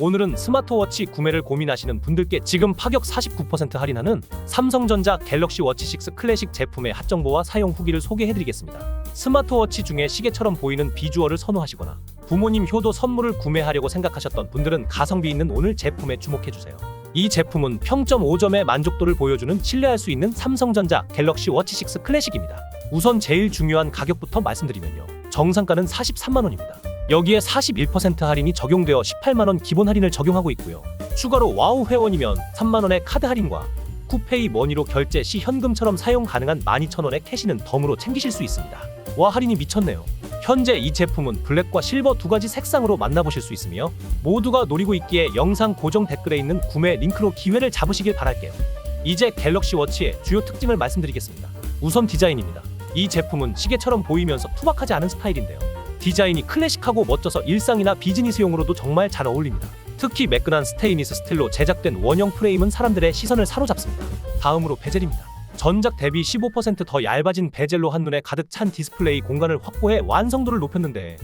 오늘은 스마트워치 구매를 고민하시는 분들께 지금 파격 49% 할인하는 삼성전자 갤럭시 워치 6 클래식 제품의 핫 정보와 사용 후기를 소개해드리겠습니다. 스마트워치 중에 시계처럼 보이는 비주얼을 선호하시거나 부모님 효도 선물을 구매하려고 생각하셨던 분들은 가성비 있는 오늘 제품에 주목해주세요. 이 제품은 평점 5점의 만족도를 보여주는 신뢰할 수 있는 삼성전자 갤럭시 워치 6 클래식입니다. 우선 제일 중요한 가격부터 말씀드리면요. 정상가는 43만 원입니다. 여기에 41% 할인이 적용되어 18만 원 기본 할인을 적용하고 있고요. 추가로 와우 회원이면 3만 원의 카드 할인과 쿠페이 머니로 결제 시 현금처럼 사용 가능한 12,000원의 캐시는 덤으로 챙기실 수 있습니다. 와 할인이 미쳤네요. 현재 이 제품은 블랙과 실버 두 가지 색상으로 만나보실 수 있으며 모두가 노리고 있기에 영상 고정 댓글에 있는 구매 링크로 기회를 잡으시길 바랄게요. 이제 갤럭시 워치의 주요 특징을 말씀드리겠습니다. 우선 디자인입니다. 이 제품은 시계처럼 보이면서 투박하지 않은 스타일인데요. 디자인이 클래식하고 멋져서 일상이나 비즈니스용으로도 정말 잘 어울립니다. 특히 매끈한 스테인리스 스틸로 제작된 원형 프레임은 사람들의 시선을 사로잡습니다. 다음으로 베젤입니다. 전작 대비 15%더 얇아진 베젤로 한눈에 가득 찬 디스플레이 공간을 확보해 완성도를 높였는데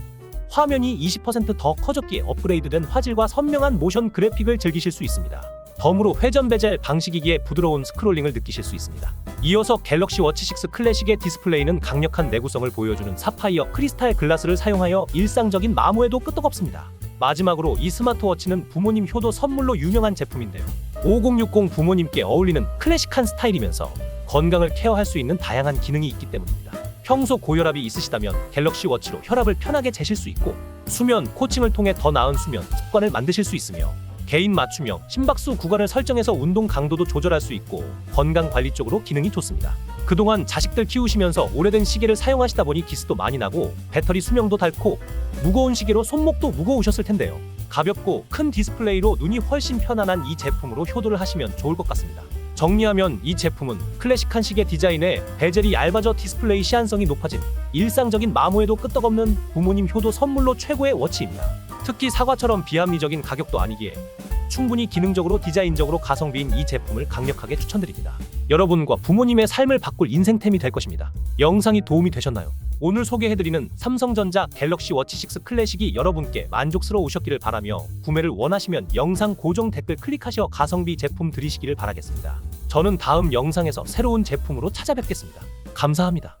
화면이 20%더 커졌기에 업그레이드된 화질과 선명한 모션 그래픽을 즐기실 수 있습니다. 덤으로 회전 베젤 방식이기에 부드러운 스크롤링을 느끼실 수 있습니다. 이어서 갤럭시 워치 6 클래식의 디스플레이는 강력한 내구성을 보여주는 사파이어 크리스탈 글라스를 사용하여 일상적인 마모에도 끄떡없습니다. 마지막으로 이 스마트워치는 부모님 효도 선물로 유명한 제품인데요. 5060 부모님께 어울리는 클래식한 스타일이면서 건강을 케어할 수 있는 다양한 기능이 있기 때문입니다. 평소 고혈압이 있으시다면 갤럭시 워치로 혈압을 편하게 재실 수 있고 수면 코칭을 통해 더 나은 수면 습관을 만드실 수 있으며 개인 맞춤형 심박수 구간을 설정해서 운동 강도도 조절할 수 있고 건강 관리 쪽으로 기능이 좋습니다. 그동안 자식들 키우시면서 오래된 시계를 사용하시다 보니 기스도 많이 나고 배터리 수명도 닳고 무거운 시계로 손목도 무거우셨을 텐데요. 가볍고 큰 디스플레이로 눈이 훨씬 편안한 이 제품으로 효도를 하시면 좋을 것 같습니다. 정리하면 이 제품은 클래식한 시계 디자인에 베젤이 얇아져 디스플레이 시한성이 높아진 일상적인 마모에도 끄떡없는 부모님 효도 선물로 최고의 워치입니다. 특히 사과처럼 비합리적인 가격도 아니기에 충분히 기능적으로 디자인적으로 가성비인 이 제품을 강력하게 추천드립니다. 여러분과 부모님의 삶을 바꿀 인생템이 될 것입니다. 영상이 도움이 되셨나요? 오늘 소개해드리는 삼성전자 갤럭시 워치 6 클래식이 여러분께 만족스러우셨기를 바라며 구매를 원하시면 영상 고정 댓글 클릭하셔 가성비 제품 들이시기를 바라겠습니다. 저는 다음 영상에서 새로운 제품으로 찾아뵙겠습니다. 감사합니다.